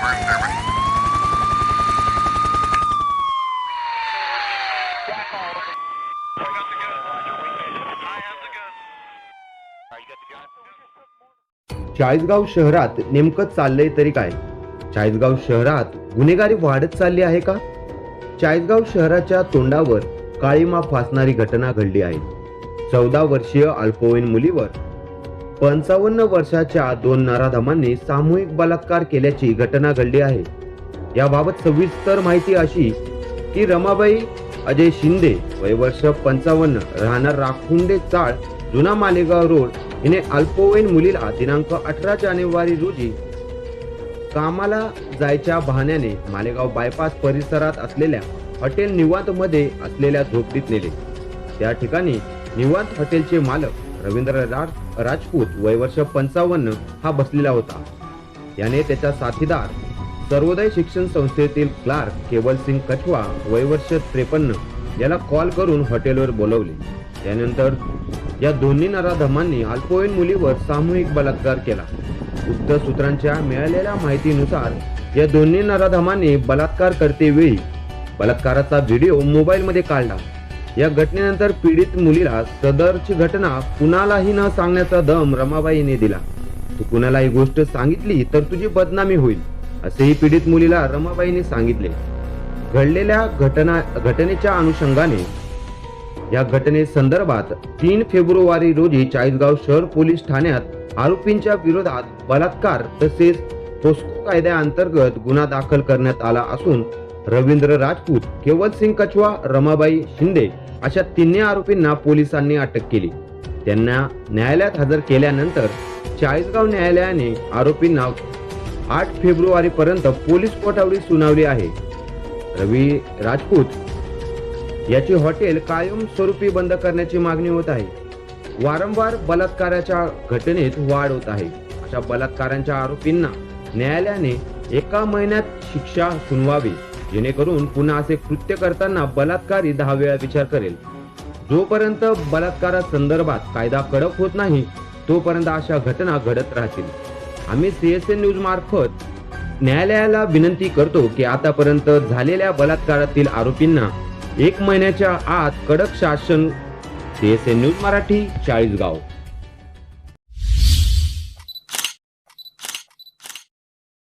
We're in Germany. Chalisgaon शहरात नेमकं चाललंय तरी काय चाळीसगाव शहरात गुन्हेगारी वाढत चालली आहे का चाळीसगाव शहराच्या तोंडावर काळीमा फासणारी घटना घडली आहे चौदा वर्षीय अल्पवयीन मुलीवर पंचावन्न वर्षाच्या दोन नराधमांनी सामूहिक बलात्कार केल्याची घटना घडली आहे. याबाबत सविस्तर माहिती अशी की रमाबाई अजय शिंदे वय वर्ष पंचावन्न राहणार राखुंडे चाळ जुना मालेगाव रोड हिने अल्पवयीन मुलीला दिनांक अठरा जानेवारी रोजी कामाला जायच्या बहाण्याने मालेगाव बायपास परिसरात असलेल्या हॉटेल निवांतमध्ये असलेल्या झोपडीत नेले. त्या ठिकाणी निवांत हॉटेलचे मालक रवींद्र राज राजपूत वय वर्ष पंचावन्न हा बसलेला होता. याने त्याचा साथीदार सर्वोदय शिक्षण संस्थेतील क्लार्क केवल सिंग कछवा वय वर्ष त्रेपन्न याला कॉल करून हॉटेलवर बोलवले. त्यानंतर या दोन्ही नराधमांनी अल्पवयीन मुलीवर सामूहिक बलात्कार केला. उक्त सूत्रांच्या मिळालेल्या माहितीनुसार या दोन्ही नराधमांनी बलात्कार करते वेळी बलात्काराचा व्हिडिओ मोबाईलमध्ये काढला. या घटनेनंतर पीडित मुलीला सदरची घटना कुणालाही न सांगण्याचा दम रमाबाईने दिला. तू कुणाला ही गोष्ट सांगितली तर तुझी बदनामी होईल असेही पीडित मुलीला रमाबाईने सांगितले. घडलेल्या घटना घटनेच्या अनुषंगाने या घटनेसंदर्भात तीन फेब्रुवारी रोजी चाळीसगाव शहर पोलीस ठाण्यात आरोपींच्या विरोधात बलात्कार तसेच पोस्को कायद्याअंतर्गत गुन्हा दाखल करण्यात आला असून रवींद्र राजपूत केवल सिंग कछवा रमाबाई शिंदे अशा तिन्ही आरोपींना पोलिसांनी अटक केली. त्यांना न्यायालयात हजर केल्यानंतर चाळीसगाव न्यायालयाने आरोपींना आठ फेब्रुवारी पर्यंत पोलीस कोठडी सुनावली आहे. रवी राजपूत याची हॉटेल कायम स्वरूपी बंद करण्याची मागणी होत आहे. वारंवार बलात्काराच्या घटनेत वाढ होत आहे. अशा बलात्कारांच्या आरोपींना न्यायालयाने एका महिन्यात शिक्षा सुनवावी. जेणेकरून पुन्हा असे कृत्य करताना बलात्कारी दहा वेळा विचार करेल. जोपर्यंत बलात्कारासंदर्भात कायदा कडक होत नाही तोपर्यंत अशा घटना घडत राहतील. आम्ही सीएसएन न्यूज मार्फत न्यायालयाला विनंती करतो की आतापर्यंत झालेल्या बलात्कारातील आरोपींना एक महिन्याच्या आत कडक शासन सीएसएन न्यूज मराठी चाळीसगाव.